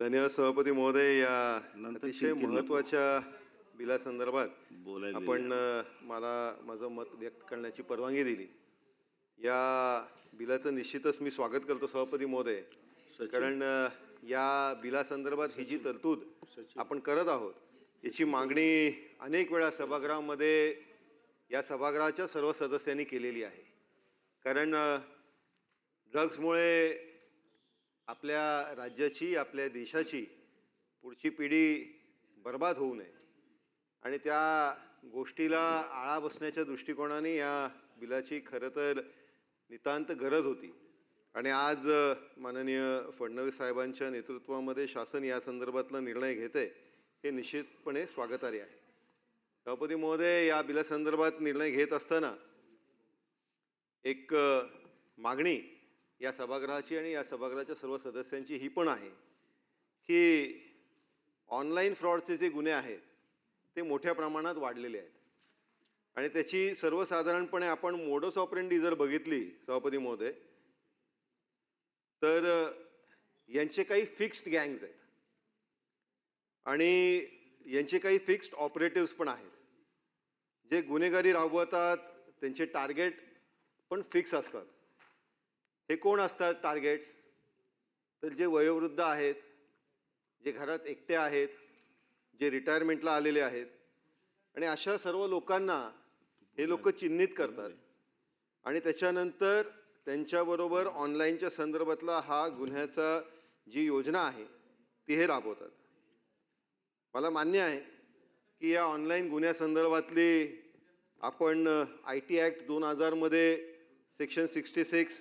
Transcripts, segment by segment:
धन्यवाद सभापती महोदय. या अतिशय. महत्त्वाच्या बिलासंदर्भात बोलायला आपण मला माझं मत व्यक्त करण्याची परवानगी दिली. या बिलाचं निश्चितच मी स्वागत करतो सभापती महोदय. कारण या बिलासंदर्भात ही जी तरतूद आपण करत आहोत याची मागणी अनेक वेळा सभागृहामध्ये या सभागृहाच्या सर्व सदस्यांनी केलेली आहे. कारण अ, ड्रग्जमुळे आपल्या राज्याची आपल्या देशाची पुढची पिढी बर्बाद होऊ नये. आणि त्या गोष्टीला आळा बसण्याच्या दृष्टिकोनाने या बिलाची खरं तर नितांत गरज होती. आणि आज माननीय फडणवीस साहेबांच्या नेतृत्वामध्ये शासन या संदर्भातला निर्णय घेते हे निश्चितपणे स्वागतार्ह आहे. सभापती महोदय या बिलासंदर्भात निर्णय घेत असताना एक मागणी या सभागृहाची आणि या सभागृहाच्या सर्व सदस्यांची ही पण आहे की ऑनलाईन फ्रॉडचे जे गुन्हे आहेत ते मोठ्या प्रमाणात वाढलेले आहेत. आणि त्याची सर्वसाधारणपणे आपण मोडस ऑपरेंडी जर बघितली सभापती महोदय तर यांचे काही फिक्स्ड गँग्ज आहेत. आणि यांचे काही फिक्स्ड ऑपरेटिव्स पण आहेत. जे गुन्हेगारी राबवतात त्यांचे टार्गेट पण फिक्स असतात. हे कोण असतात टार्गेट्स तर जे वयोवृद्ध आहेत जे घरात एकटे आहेत जे रिटायरमेंटला आलेले आहेत आणि अशा सर्व लोकांना हे लोक चिन्हित करतात. आणि त्याच्यानंतर त्यांच्याबरोबर ऑनलाईनच्या संदर्भातला हा गुन्ह्याचा जी योजना आहे ती हे राबवतात. मला मान्य आहे की या ऑनलाईन गुन्ह्यासंदर्भातली आपण आय टी ॲक्ट दोन हजारमध्ये section sixty six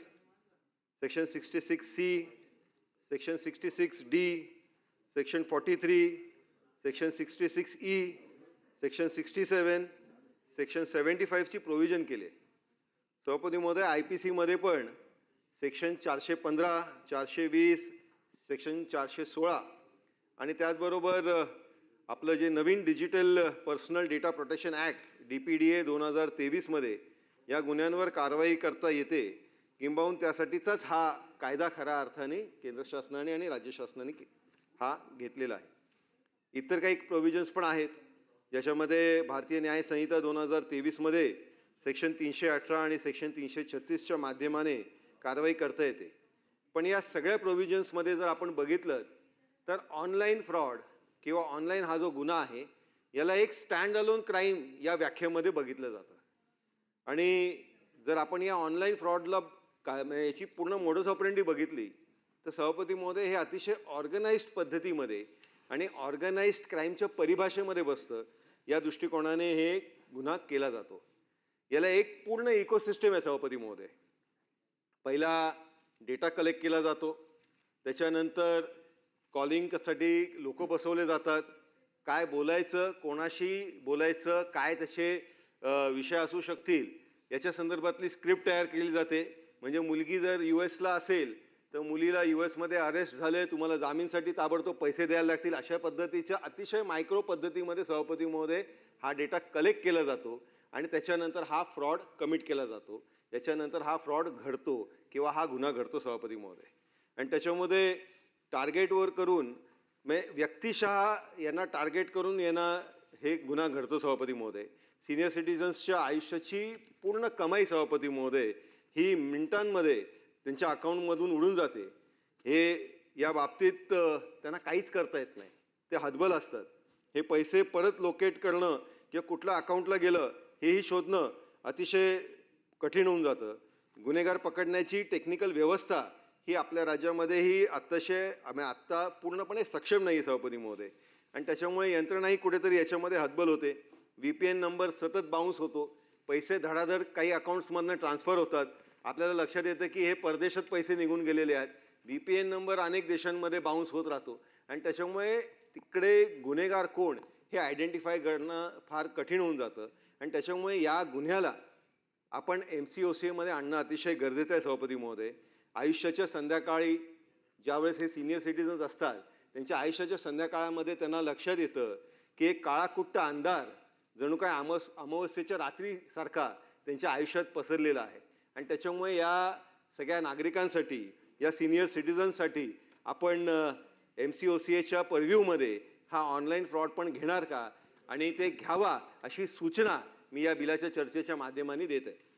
section sixty six C section sixty six D section forty three section sixty six E section sixty seven section seventy फाईव्हची provision केले. आहे सभापती महोदय आय पी सीमध्ये पण सेक्शन चारशे पंधरा चारशे वीस सेक्शन चारशे सोळा आणि त्याचबरोबर आपलं जे नवीन digital personal data protection act D P D A दोन हजार तेवीसमध्ये या गुन्ह्यांवर कारवाई करता येते. किंबहुन त्यासाठीचाच हा कायदा खऱ्या अर्थाने केंद्र शासनाने आणि राज्य शासनाने हा घेतलेला आहे. इतर काही प्रोव्हिजन्स पण आहेत ज्याच्यामध्ये भारतीय न्याय संहिता दोन हजार तेवीसमध्ये सेक्शन तीनशे अठरा आणि सेक्शन तीनशे छत्तीसच्या माध्यमाने कारवाई करता येते. पण या सगळ्या प्रोव्हिजन्समध्ये जर आपण बघितलं तर ऑनलाईन फ्रॉड किंवा ऑनलाईन हा जो गुन्हा आहे याला एक स्टँड अलोन क्राईम या व्याख्येमध्ये बघितलं जातं. आणि जर आपण या ऑनलाईन फ्रॉडला काय म्हणजे याची पूर्ण मोडस ऑपरेंडी बघितली तर सभापती महोदय हे अतिशय ऑर्गनाइज्ड पद्धतीमध्ये आणि ऑर्गनाइज्ड क्राईमच्या परिभाषेमध्ये बसतं. या दृष्टिकोनाने हे गुन्हा केला जातो. याला एक पूर्ण इकोसिस्टम आहे सभापती महोदय. पहिला डेटा कलेक्ट केला जातो. त्याच्यानंतर कॉलिंगसाठी लोक बसवले जातात. काय बोलायचं कोणाशी बोलायचं काय त्याचे विषय असू शकतील याच्या संदर्भातली स्क्रिप्ट तयार केली जाते. म्हणजे मुलगी जर यू एसला असेल तर मुलीला यू एसमध्ये अरेस्ट झाले तुम्हाला जामीनसाठी ताबडतोब पैसे द्यायला लागतील. अशा पद्धतीच्या अतिशय मायक्रो पद्धतीमध्ये सभापती महोदय हा डेटा कलेक्ट केला जातो आणि त्याच्यानंतर हा फ्रॉड कमिट केला जातो. त्याच्यानंतर हा फ्रॉड घडतो किंवा हा गुन्हा घडतो सभापती महोदय. आणि त्याच्यामध्ये टार्गेटवर करून म्हणजे व्यक्तिशः यांना टार्गेट करून यांना हे गुन्हा घडतो सभापती महोदय. सिनियर सिटिझन्सच्या आयुष्याची पूर्ण कमाई सभापती महोदय ही मिनिटांमध्ये त्यांच्या अकाउंटमधून उडून जाते. हे या बाबतीत त्यांना काहीच करता येत नाही. ते हतबल असतात. हे पैसे परत लोकेट करणं किंवा कुठल्या अकाउंटला गेलं हेही शोधणं अतिशय कठीण होऊन जातं. गुन्हेगार पकडण्याची टेक्निकल व्यवस्था ही आपल्या राज्यामध्येही अतिशय आम्ही आत्ता पूर्णपणे सक्षम नाही सभापती महोदय. आणि त्याच्यामुळे यंत्रणाही कुठेतरी याच्यामध्ये हतबल होते. व्ही पी एन नंबर सतत बाउन्स होतो. पैसे धडाधड काही अकाउंट्समधनं ट्रान्सफर होतात. आपल्याला लक्षात येतं की हे परदेशात पैसे निघून गेलेले आहेत. बी पी एन नंबर अनेक देशांमध्ये बाउन्स होत राहतो. आणि त्याच्यामुळे तिकडे गुन्हेगार कोण हे आयडेंटिफाय करणं फार कठीण होऊन जातं. आणि त्याच्यामुळे या गुन्ह्याला आपण एम सी ओ सी एमध्ये आणणं अतिशय गरजेचं आहे सभापती महोदय. आयुष्याच्या संध्याकाळी ज्यावेळेस हे सिनियर सिटीजन्स असतात त्यांच्या आयुष्याच्या संध्याकाळामध्ये त्यांना लक्षात येतं की एक काळाकुट्ट अंधार जणू काय अमस अमावस्येच्या रात्रीसारखा त्यांच्या आयुष्यात पसरलेला आहे. आणि त्याच्यामुळे या सगळ्या नागरिकांसाठी या सिनियर सिटीजन्ससाठी आपण एम सी ओ सी एच्या परव्ह्यूमध्ये हा ऑनलाईन फ्रॉड पण घेणार का? आणि ते घ्यावा अशी सूचना मी या बिलाच्या चर्चेच्या माध्यमाने देत आहे.